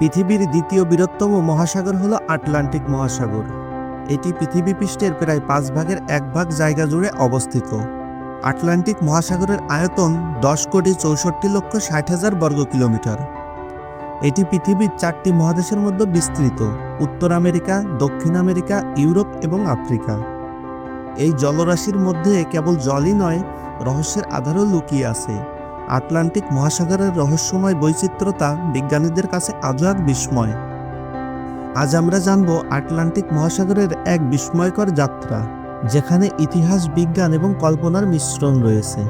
পৃথিবীর দ্বিতীয় বৃহত্তম মহাসাগর হলো আটলান্টিক মহাসাগর। এটি পৃথিবী পৃষ্ঠের প্রায় পাঁচ ভাগের এক ভাগ জায়গা জুড়ে অবস্থিত। আটলান্টিক মহাসাগরের আয়তন দশ কোটি চৌষট্টি লক্ষ ষাট হাজার বর্গ কিলোমিটার। এটি পৃথিবীর চারটি মহাদেশের মধ্যে বিস্তৃত, উত্তর আমেরিকা, দক্ষিণ আমেরিকা, ইউরোপ এবং আফ্রিকা। এই জলরাশির মধ্যে কেবল জলই নয়, রহস্যের আধারও লুকিয়ে আছে। আটলান্টিক মহাসাগরের রহস্যময় বৈচিত্র্যতা বিজ্ঞানীদের কাছে আজও এক বিস্ময়। আজ আমরা জানব আটলান্টিক মহাসাগরের এক বিস্ময়কর যাত্রা, যেখানে ইতিহাস, বিজ্ঞান এবং কল্পনার মিশ্রণ রয়েছে।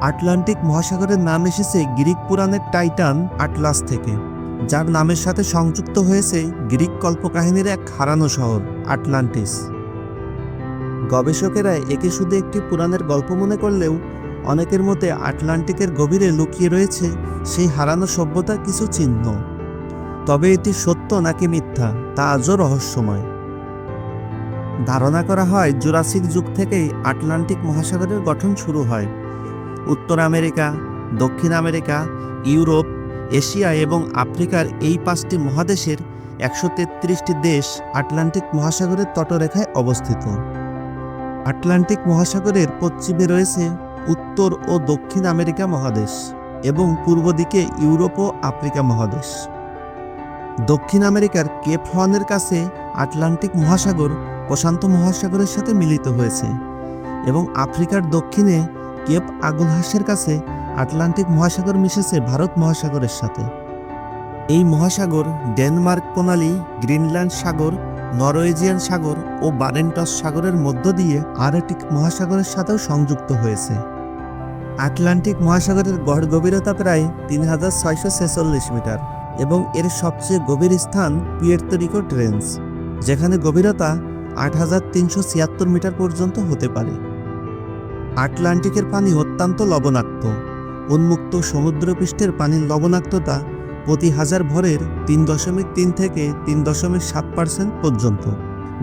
আটলান্টিক মহাসাগরের নাম এসেছে গ্রিক পুরাণের টাইটান আটলাস থেকে, যার নামের সাথে সংযুক্ত হয়েছে গ্রিক কল্পকাহিনীর এক হারানো শহর, আটলান্টিস। গবেষকেরা একে শুধু একটি পুরাণের গল্প মনে করলেও অনেকের মতে আটলান্টিকের গভীরে লুকিয়ে রয়েছে সেই হারানো সভ্যতার কিছু চিহ্ন। তবে এটি সত্য নাকি মিথ্যা, তা আজও রহস্যময়। ধারণা করা হয় জুরাসিক যুগ থেকেই আটলান্টিক মহাসাগরের গঠন শুরু হয়। উত্তর আমেরিকা, দক্ষিণ আমেরিকা, ইউরোপ, এশিয়া এবং আফ্রিকার এই পাঁচটি মহাদেশের একশো তেত্রিশটি দেশ আটলান্টিক মহাসাগরের তটরেখায় অবস্থিত। আটলান্টিক মহাসাগরের পশ্চিমে রয়েছে উত্তর ও দক্ষিণ আমেরিকা মহাদেশ এবং পূর্ব দিকে ইউরোপ ও আফ্রিকা মহাদেশ। দক্ষিণ আমেরিকার কেপ হর্নের কাছে আটলান্টিক মহাসাগর প্রশান্ত মহাসাগরের সাথে মিলিত হয়েছে এবং আফ্রিকার দক্ষিণে কেপ আগুলহাসের কাছে আটলান্টিক মহাসাগর মিশেছে ভারত মহাসাগরের সাথে। এই মহাসাগর ডেনমার্ক প্রণালী, গ্রিনল্যান্ড সাগর, নরওয়েজিয়ান সাগর ও বারেন্টস সাগরের মধ্য দিয়ে আর্কটিক মহাসাগরের সাথেও সংযুক্ত হয়েছে। আটলান্টিক মহাসাগরের গড় গভীরতা প্রায় তিন হাজার ছয়শো ছেচল্লিশ মিটার এবং এর সবচেয়ে গভীর স্থান পিয়ের্তরিকো ট্রেন্স যেখানে গভীরতা আট হাজার তিনশো ছিয়াত্তর মিটার পর্যন্ত হতে পারে। আটলান্টিকের পানি অত্যন্ত লবণাক্ত। উন্মুক্ত সমুদ্রপৃষ্ঠের পানির লবণাক্ততা প্রতি হাজার ভরের তিন দশমিক তিন থেকে তিন দশমিক সাত পার্সেন্ট পর্যন্ত,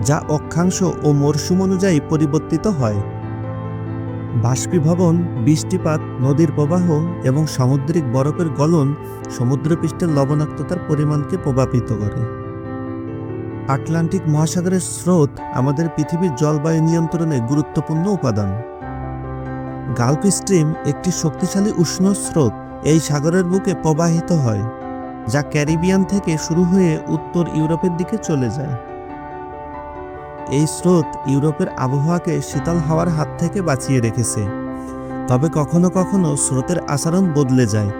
যা অক্ষাংশ ও মরশুম অনুযায়ী পরিবর্তিত হয়। বাষ্পীভবন, বৃষ্টিপাত, নদীর প্রবাহ এবং সামুদ্রিক বরফের গলন সমুদ্রপৃষ্ঠের লবণাক্ততার পরিমাণকে প্রভাবিত করে। আটলান্টিক মহাসাগরের স্রোত আমাদের পৃথিবীর জলবায়ু নিয়ন্ত্রণে গুরুত্বপূর্ণ উপাদান। গালফ স্ট্রিম একটি শক্তিশালী উষ্ণ স্রোত, এই সাগরের বুকে প্রবাহিত হয়, যা ক্যারিবিয়ান থেকে শুরু হয়ে উত্তর ইউরোপের দিকে চলে যায়। এই স্রোত ইউরোপের আবহাওয়াকে শীতল হাওয়ার হাত থেকে বাঁচিয়ে রেখেছে। তবে কখনো কখনো স্রোতের আচরণ বদলে যায়,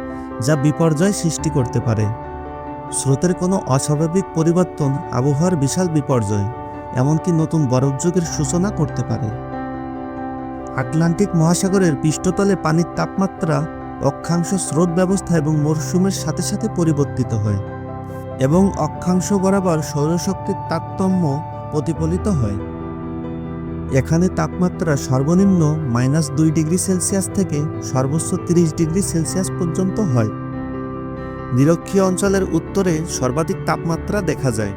যা বিপর্যয় সৃষ্টি করতে পারে। স্রোতের কোনো অস্বাভাবিক পরিবর্তন আবহাওয়ার বিশাল বিপর্যয়, এমনকি নতুন বরফ যুগের সূচনা করতে পারে। আটলান্টিক মহাসাগরের পৃষ্ঠতলে পানির তাপমাত্রা অক্ষাংশ স্রোত ব্যবস্থা এবং মরশুমের সাথে সাথে পরিবর্তিত হয়। এবং অক্ষাংশ বরাবর সৌরশক্তির তারতম্য প্রতিফলিত হয়। এখানে তাপমাত্রা সর্বনিম্ন মাইনাস দুই ডিগ্রি সেলসিয়াস থেকে সর্বোচ্চ তিরিশ ডিগ্রি সেলসিয়াস পর্যন্ত হয়। নিরক্ষীয় অঞ্চলের উত্তরে সর্বাধিক তাপমাত্রা দেখা যায়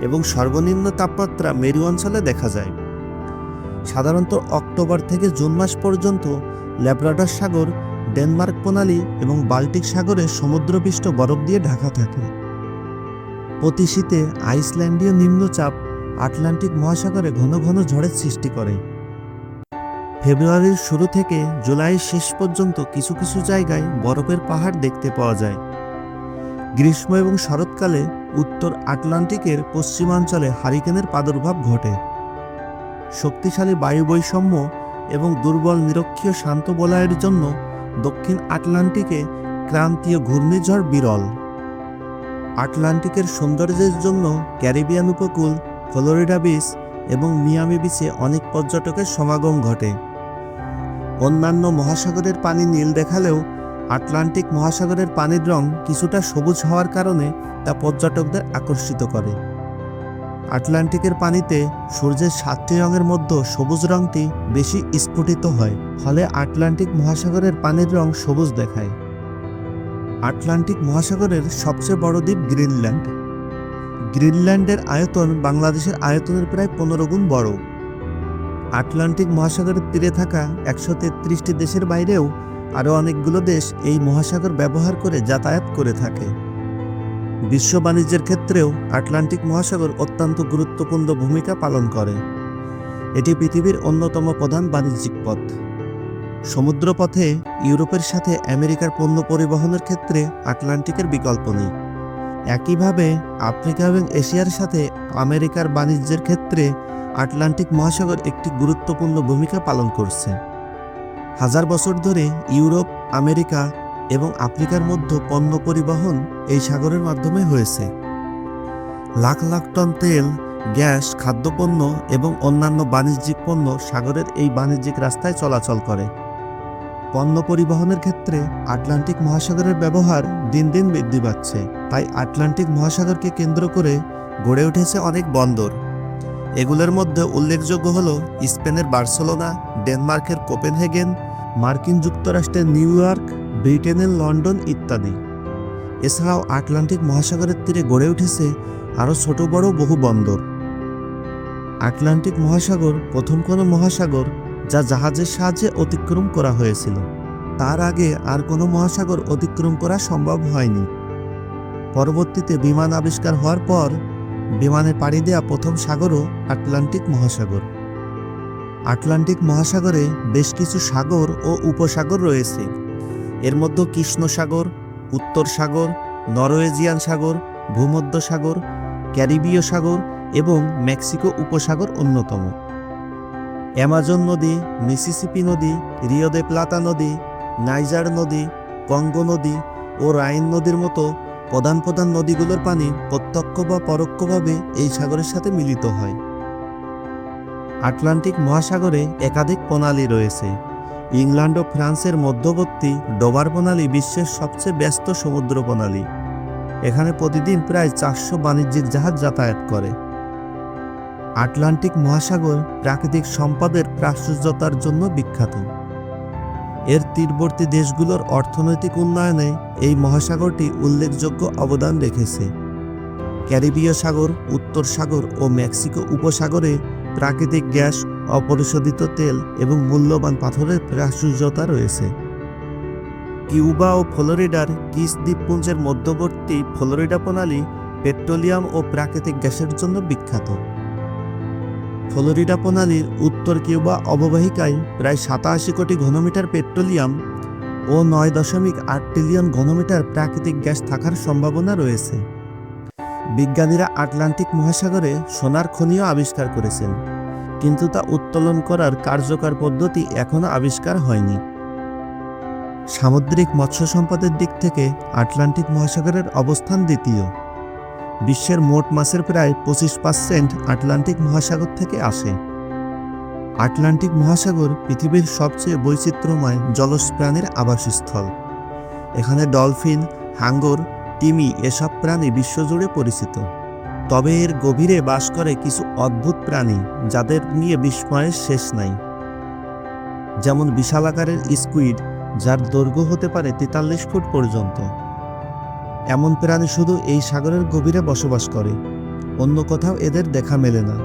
এবং সর্বনিম্ন তাপমাত্রা মেরু অঞ্চলে দেখা যায়। সাধারণত অক্টোবর থেকে জুন মাস পর্যন্ত ল্যাব্রাডর সাগর, ডেনমার্ক প্রণালী এবং বাল্টিক সাগরে সমুদ্রপৃষ্ঠ বরফ দিয়ে ঢাকা থাকে। প্রতি শীতে আইসল্যান্ডীয় নিম্নচাপ আটলান্টিক মহাসাগরে ঘন ঘন ঝড়ের সৃষ্টি করে। ফেব্রুয়ারির শুরু থেকে জুলাইয়ের শেষ পর্যন্ত কিছু কিছু জায়গায় বরফের পাহাড় দেখতে পাওয়া যায়। গ্রীষ্ম এবং শরৎকালে উত্তর আটলান্টিকের পশ্চিমাঞ্চলে হারিকেনের প্রাদুর্ভাব ঘটে। শক্তিশালী বায়ু বৈষম্য এবং দুর্বল নিরক্ষীয় শান্ত বলয়ের জন্য দক্ষিণ আটলান্টিকে ক্রান্তীয় ঘূর্ণিঝড় বিরল। আটলান্টিকের সৌন্দর্যের জন্য ক্যারিবিয়ান উপকূল ফ্লোরিডা বিচ এবং মিয়ামি বিচে অনেক পর্যটকের সমাগম ঘটে। অন্যান্য মহাসাগরের পানি নীল দেখালেও আটলান্টিক মহাসাগরের পানির রং কিছুটা সবুজ হওয়ার কারণে তা পর্যটকদের আকর্ষিত করে। আটলান্টিকের পানিতে সূর্যের সাতটি রঙের মধ্যে সবুজ রংটি বেশি স্ফুটিত হয়, ফলে আটলান্টিক মহাসাগরের পানির রং সবুজ দেখায়। আটলান্টিক মহাসাগরের সবচেয়ে বড় দ্বীপ গ্রিনল্যান্ড। গ্রিনল্যান্ডের আয়তন বাংলাদেশের আয়তনের প্রায় পনেরো গুণ বড়। আটলান্টিক মহাসাগরের তীরে থাকা একশো তেত্রিশটি দেশের বাইরেও আরও অনেকগুলো দেশ এই মহাসাগর ব্যবহার করে যাতায়াত করে থাকে। বিশ্ব বাণিজ্যের ক্ষেত্রেও আটলান্টিক মহাসাগর অত্যন্ত গুরুত্বপূর্ণ ভূমিকা পালন করে। এটি পৃথিবীর অন্যতম প্রধান বাণিজ্যিক পথ। সমুদ্রপথে ইউরোপের সাথে আমেরিকার পণ্য পরিবহনের ক্ষেত্রে আটলান্টিকের বিকল্প নেই। একইভাবে আফ্রিকা এবং এশিয়ার সাথে আমেরিকার বাণিজ্যের ক্ষেত্রে আটলান্টিক মহাসাগর একটি গুরুত্বপূর্ণ ভূমিকা পালন করছে। হাজার বছর ধরে ইউরোপ, আমেরিকা এবং আফ্রিকার মধ্যে পণ্য পরিবহন এই সাগরের মাধ্যমে হয়েছে। লাখ লাখ টন তেল, গ্যাস, খাদ্যপণ্য এবং অন্যান্য বাণিজ্যিক পণ্য সাগরের এই বাণিজ্যিক রাস্তায় চলাচল করে। পণ্য পরিবহনের ক্ষেত্রে আটলান্টিক মহাসাগরের ব্যবহার দিন দিন বৃদ্ধি পাচ্ছে। তাই আটলান্টিক মহাসাগরকে কেন্দ্র করে গড়ে উঠেছে অনেক বন্দর। এগুলোর মধ্যে উল্লেখযোগ্য হল স্পেনের বার্সেলোনা, ডেনমার্কের কোপেনহেগেন, মার্কিন যুক্তরাষ্ট্রের নিউ ইয়র্ক, ব্রিটেনের লন্ডন ইত্যাদি। এছাড়াও আটলান্টিক মহাসাগরের তীরে গড়ে উঠেছে আরও ছোট বড় বহু বন্দর। আটলান্টিক মহাসাগর প্রথম কোনো মহাসাগর যা জাহাজের সাহায্যে অতিক্রম করা হয়েছিল। তার আগে আর কোনো মহাসাগর অতিক্রম করা সম্ভব হয়নি। পরবর্তীতে বিমান আবিষ্কার হওয়ার পর বিমানে পাড়ি দেওয়া প্রথম সাগরও আটলান্টিক মহাসাগর। আটলান্টিক মহাসাগরে বেশ কিছু সাগর ও উপসাগর রয়েছে। এর মধ্যে কৃষ্ণ সাগর, উত্তর সাগর, নরওয়েজিয়ান সাগর, ভূমধ্য সাগর, ক্যারিবীয় সাগর এবং মেক্সিকো উপসাগর অন্যতম। অ্যামাজন নদী, মিসিসিপি নদী রিওদে প্লাতা নদী, নাইজার নদী, কঙ্গো নদী ও রাইন নদীর মতো প্রধান প্রধান নদীগুলোর পানি প্রত্যক্ষ বা পরোক্ষভাবে এই সাগরের সাথে মিলিত হয়। আটলান্টিক মহাসাগরে একাধিক প্রণালী রয়েছে। ইংল্যান্ড ও ফ্রান্সের মধ্যবর্তী ডোবার প্রণালী বিশ্বের সবচেয়ে ব্যস্ত সমুদ্র প্রণালী। এখানে প্রতিদিন প্রায় চারশো বাণিজ্যিক জাহাজ যাতায়াত করে। আটলান্টিক মহাসাগর প্রাকৃতিক সম্পদের প্রাচুর্যতার জন্য বিখ্যাত। এর তীরবর্তী দেশগুলোর অর্থনৈতিক উন্নয়নে এই মহাসাগরটি উল্লেখযোগ্য অবদান রেখেছে। ক্যারিবীয় সাগর, উত্তর সাগর ও মেক্সিকো উপসাগরে প্রাকৃতিক গ্যাস, অপরিশোধিত তেল এবং মূল্যবান পাথরের প্রাচুর্যতা রয়েছে। কিউবা ও ফ্লোরিডার কিস দ্বীপপুঞ্জের মধ্যবর্তী ফ্লোরিডা প্রণালী পেট্রোলিয়াম ও প্রাকৃতিক গ্যাসের জন্য বিখ্যাত। ফ্লোরিডা প্রণালীর উত্তর কিউবা অববাহিকায় প্রায় সাতাশি কোটি ঘনমিটার পেট্রোলিয়াম ও নয় দশমিক আট ট্রিলিয়ন ঘনমিটার প্রাকৃতিক গ্যাস থাকার সম্ভাবনা রয়েছে। বিজ্ঞানীরা আটলান্টিক মহাসাগরে সোনার খনিও আবিষ্কার করেছেন, কিন্তু তা উত্তোলন করার কার্যকর পদ্ধতি এখনও আবিষ্কার হয়নি। সামুদ্রিক মৎস্য সম্পদের দিক থেকে আটলান্টিক মহাসাগরের অবস্থান দ্বিতীয়। বিশ্বের মোট মাছের প্রায় পঁচিশ পার্সেন্ট আটলান্টিক মহাসাগর থেকে আসে। আটলান্টিক মহাসাগর পৃথিবীর সবচেয়ে বৈচিত্র্যময় জলজ প্রাণীর আবাসস্থল। এখানে ডলফিন, হাঙ্গর টিমি এসব প্রাণী বিশ্বজুড়ে পরিচিত। তবে এর গভীরে বাস করে কিছু অদ্ভুত প্রাণী যাদের নিয়ে বিস্ময়ের শেষ নাই। যেমন বিশাল আকারের স্কুইড, যার দৈর্ঘ্য হতে পারে তেতাল্লিশ ফুট পর্যন্ত। এমন প্রাণী শুধু এই সাগরের গভীরে বসবাস করে, অন্য কোথাও এদের দেখা মেলে না।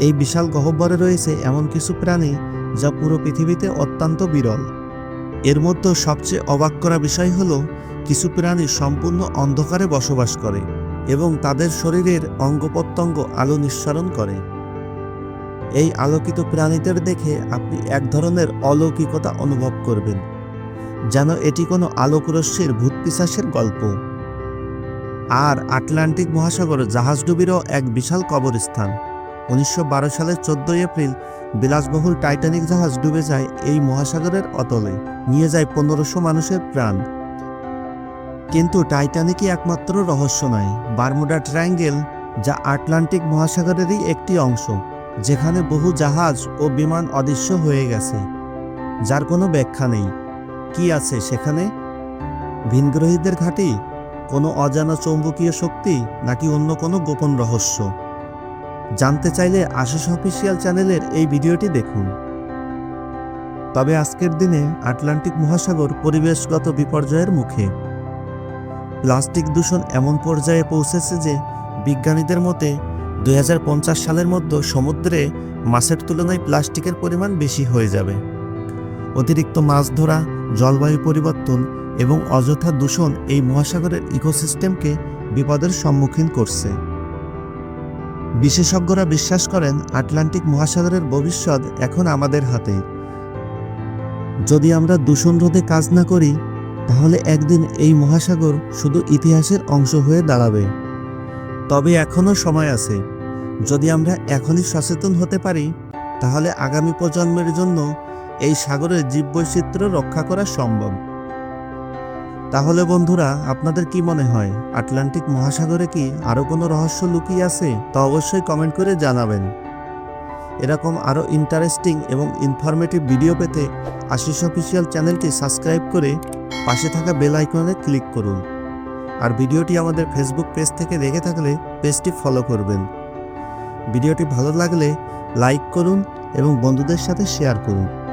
এই বিশাল গহ্বরে রয়েছে এমন কিছু প্রাণী যা পুরো পৃথিবীতে অত্যন্ত বিরল। এর মধ্যে সবচেয়ে অবাক করা বিষয় হল, কিছু প্রাণী সম্পূর্ণ অন্ধকারে বসবাস করে এবং তাদের শরীরের অঙ্গ প্রত্যঙ্গ আলো নিঃসরণ করে। এই আলোকিত প্রাণীদের দেখে আপনি এক ধরনের অলৌকিকতা অনুভব করবেন। যেন এটি কোনো আলোকরশ্মির ভূত পিশাচের গল্প। আর আটলান্টিক মহাসাগর জাহাজডুবিরও এক বিশাল কবরস্থান। উনিশশো বারো সালের চোদ্দই এপ্রিল বিলাসবহুল টাইটানিক জাহাজ ডুবে যায় এই মহাসাগরের অতলে, নিয়ে যায় পনেরোশো মানুষের প্রাণ। কিন্তু টাইটানিকই একমাত্র রহস্য নয়, বারমুডা ট্রায়াঙ্গেল যা আটলান্টিক মহাসাগরেরই একটি অংশ, যেখানে বহু জাহাজ ও বিমান অদৃশ্য হয়ে গেছে, যার কোনো ব্যাখ্যা নেই। কি আছে সেখানে? ভিনগ্রহীদের ঘাঁটি কোনো অজানা চৌম্বকীয় শক্তি নাকি অন্য কোনো গোপন রহস্য? জানতে চাইলে আশিস অফিসিয়াল চ্যানেলের এই ভিডিওটি দেখুন। তবে আজকের দিনে আটলান্টিক মহাসাগর পরিবেশগত বিপর্যয়ের মুখে। প্লাস্টিক দূষণ এমন পর্যায়ে পৌঁছেছে যে বিজ্ঞানীদের মতে দু হাজার পঞ্চাশ সালের মধ্যে সমুদ্রে মাছের তুলনায় প্লাস্টিকের পরিমাণ বেশি হয়ে যাবে। অতিরিক্ত মাছ ধরা জলবায়ু পরিবর্তন এবং অযথা দূষণ এই মহাসাগরের ইকোসিস্টেমকে বিপদের সম্মুখীন করছে। বিশেষজ্ঞরা বিশ্বাস করেন, আটলান্টিক মহাসাগরের ভবিষ্যৎ এখন আমাদের হাতে। যদি আমরা দূষণ রোধে কাজ না করি, তাহলে একদিন এই মহাসাগর শুধু ইতিহাসের অংশ হয়ে দাঁড়াবে। তবে এখনও সময় আছে। যদি আমরা এখনই সচেতন হতে পারি, তাহলে আগামী প্রজন্মের জন্য এই সাগরের জীববৈচিত্র্য রক্ষা করা সম্ভব। তাহলে বন্ধুরা, আপনাদের কি মনে হয়, আটলান্টিক মহাসাগরে কি আরও কোনো রহস্য লুকিয়ে আছে? তা অবশ্যই কমেন্ট করে জানাবেন। এরকম আরও ইন্টারেস্টিং এবং ইনফরমেটিভ ভিডিও পেতে আশিস অফিসিয়াল চ্যানেলটি সাবস্ক্রাইব করে পাশে থাকা বেল আইকনে ক্লিক করুন। আর ভিডিওটি আমাদের ফেসবুক পেজ থেকে দেখে থাকলে পেজটি ফলো করবেন। ভিডিওটি ভালো লাগলে লাইক করুন এবং বন্ধুদের সাথে শেয়ার করুন।